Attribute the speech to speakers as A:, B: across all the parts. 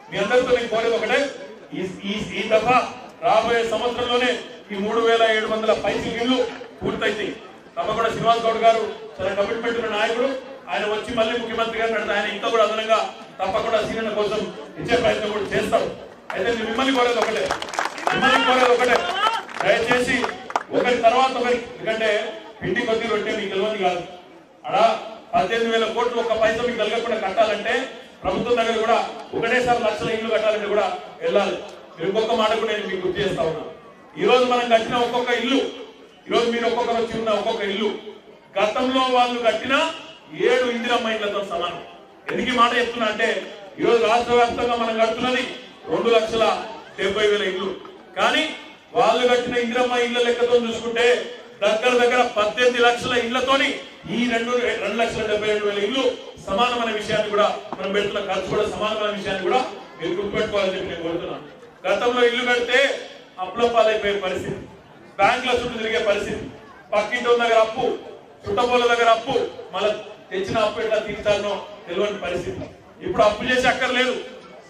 A: మీ అందరితో నేను కోరేది ఒకటే. ఈ దఫా రాబోయే సంవత్సరంలోనే ఈ మూడు వేల ఏడు వందల పైసలు ఇల్లు పూర్తయితాయి తప్పకుండా శ్రీనివాస్ గౌడ్ గారు చాలా కమిట్మెంట్ ఉన్న నాయకుడు. ఆయన వచ్చి మళ్ళీ ముఖ్యమంత్రి గారు పెడతా ఆయన ఇంకా కూడా అదనంగా తప్పకుండా సీనియర్ కోసం ఇచ్చే ప్రయత్నం కూడా చేస్తారు అయితే మిమ్మల్ని కోరేది ఒకటే. మిమ్మల్ని కోరేది ఒకటే. దయచేసి ఒకరి తర్వాత ఒకరి. ఎందుకంటే ఇంటి కొద్ది రొట్టె మీకు తెలియదు కాదు. అడా పద్దెనిమిది వేల కోట్లు ఒక్క పైసా మీకు కలగకుండా కట్టాలంటే ప్రభుత్వం దగ్గర కూడా ఒకటేసారి లక్షల ఇల్లు కట్టాలంటే కూడా వెళ్ళాలి. ఇంకొక మాట కూడా నేను మీకు గుర్తు చేస్తా ఉన్నా. ఈ రోజు మనం కట్టిన ఒక్కొక్క ఇల్లు ఈ రోజు మీరు ఒక్కొక్కరు వచ్చి ఉన్న ఒక్కొక్క ఇల్లు గతంలో వాళ్ళు కట్టిన ఏడు ఇందిరమ్మ ఇళ్ళతో సమానం. ఎందుకు మాట చెప్తున్నా అంటే ఈ రోజు రాష్ట్ర వ్యాప్తంగా మనం కడుతున్నది రెండు లక్షల డెబ్బై వేల ఇల్లు. కానీ వాళ్ళు కట్టిన ఇందిరమ్మ ఇళ్ళ లెక్కతో చూసుకుంటే దగ్గర దగ్గర పద్దెనిమిది లక్షల ఇళ్ళతోని ఈ రెండు రెండు లక్షల డెబ్బై రెండు వేల ఇల్లు సమానమైన విషయాన్ని కూడా మనం పెడుతున్న ఖర్చు కూడా సమానమైన విషయాన్ని కూడా మీరు గుర్తుపెట్టుకోవాలని చెప్పి నేను కోరుతున్నాను. గతంలో ఇల్లు కడితే అప్పుల పాలైపోయే పరిస్థితి బ్యాంకుల చుట్టూ తిరిగే పరిస్థితి పక్కింటి దగ్గర అప్పు చుట్టపోల దగ్గర అప్పు మళ్ళీ తెచ్చిన అప్పు ఎట్లా తీర్చాలనో తెలియని పరిస్థితి. ఇప్పుడు అప్పు చేసి అక్కర్లేదు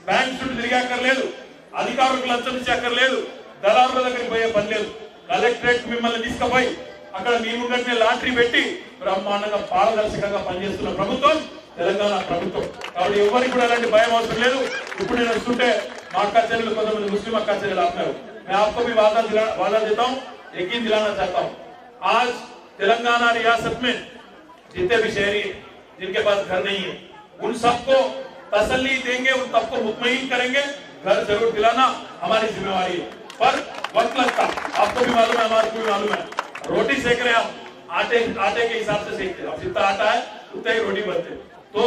A: బ్యాంక్ చుట్టూ తిరిగి అక్కర్లేదు అధికారులకు లంచం ఇచ్చి అక్కర్లేదు దళారుల దగ్గరికి పోయే పని లేదు. కలెక్టరేట్ మిమ్మల్ని తీసుకుపోయి అక్కడ మీ ముందరనే లాటరీ పెట్టి బ్రహ్మాండంగా పారదర్శకంగా పనిచేస్తున్న ప్రభుత్వం తెలంగాణ ప్రభుత్వం కాబట్టి ఎవరికి కూడా అలాంటి భయం అవసరం లేదు ఇప్పుడు నేను వస్తుంటే మా అక్క చెల్లెలు కొంతమంది ముస్లిం అక్క చెల్లెలు ఆపుతారు मैं आपको भी वादा दिला वादा देता हूँ यकीन दिलाना चाहता हूँ आज तेलंगाना रियासत में जितने भी शहरी हैं, जिनके पास घर नहीं है उन सबको तसल्ली देंगे उन सबको मुतमईन करेंगे घर जरूर दिलाना हमारी जिम्मेवारी है पर वक्त लगता है। मालूम है, हमारे को मालूम है। रोटी सेक रहे आप। आटे आटे के हिसाब से सेकते हैं। जितना आटा है, उतना ही रोटी बनते। तो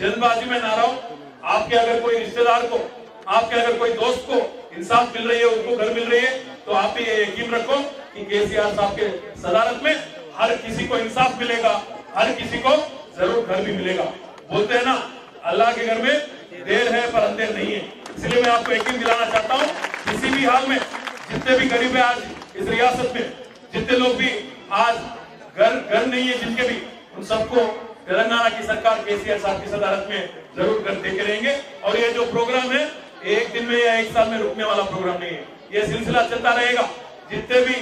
A: जल्दबाजी में ना रहो। आपके अगर कोई रिश्तेदार को, आपके अगर कोई दोस्त को इंसाफ मिल रही है, उनको घर मिल रही है तो आप ये यकीन रखो कि केसीआर साहब के सदारत में हर किसी को इंसाफ मिलेगा, हर किसी को ज़रूर घर भी मिलेगा। बोलते हैं ना, अल्लाह के घर में देर है, पर अंधेर नहीं है। इसलिए मैं आपको यकीन दिलाना चाहता हूँ, किसी भी हाल में जितने भी गरीब है आज इस रियासत में जितने लोग भी आज घर घर नहीं है, जिनके भी, उन सबको तेलंगाना की सरकार केसीआर साहब की सदारत में ज़रूर घर देके रहेंगे। और ये जो प्रोग्राम है, एक दिन में या एक साल में रुकने वाला प्रोग्राम नहीं है। ये सिलसिला चलता रहेगा। जितने भी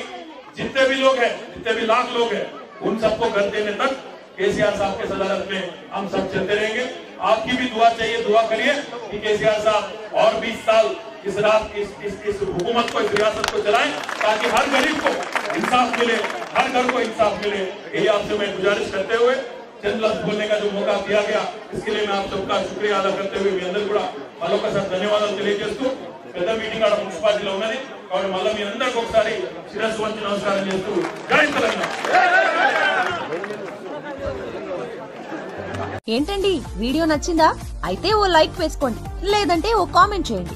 A: जितने भी लोग हैं, जितने भी लाख लोग हैं, उन सबको घर देने तक केसीआर साहब के सदारत में हम सब चलते रहेंगे। आपकी भी दुआ चाहिए, दुआ करिए कि केसीआर साहब और 20 साल इस रात इस इस इस हुकूमत को इस रियासत को चलाएं ताकि हर गरीब को इंसाफ मिले हर घर को इंसाफ मिले यही आपसे मैं गुजारिश करते हुए चंद लफ्ज बोलने का जो मौका दिया गया इसके लिए मैं आप सबका शुक्रिया अदा करते हुए మీ అందరూ కూడా మరొకసారి ధన్యవాదాలు తెలియజేస్తూ పెద్ద మీటింగ్ ఆడ మున్సిపాలిటీలో ఉన్నది కాబట్టి మళ్ళీ మీ అందరికి ఒకసారి శిరస్సు వంచి నమస్కారం చేస్తూ జై తెలంగాణ
B: ఏంటండి వీడియో నచ్చిందా అయితే ఓ లైక్ వేసుకోండి లేదంటే ఓ కామెంట్ చేయండి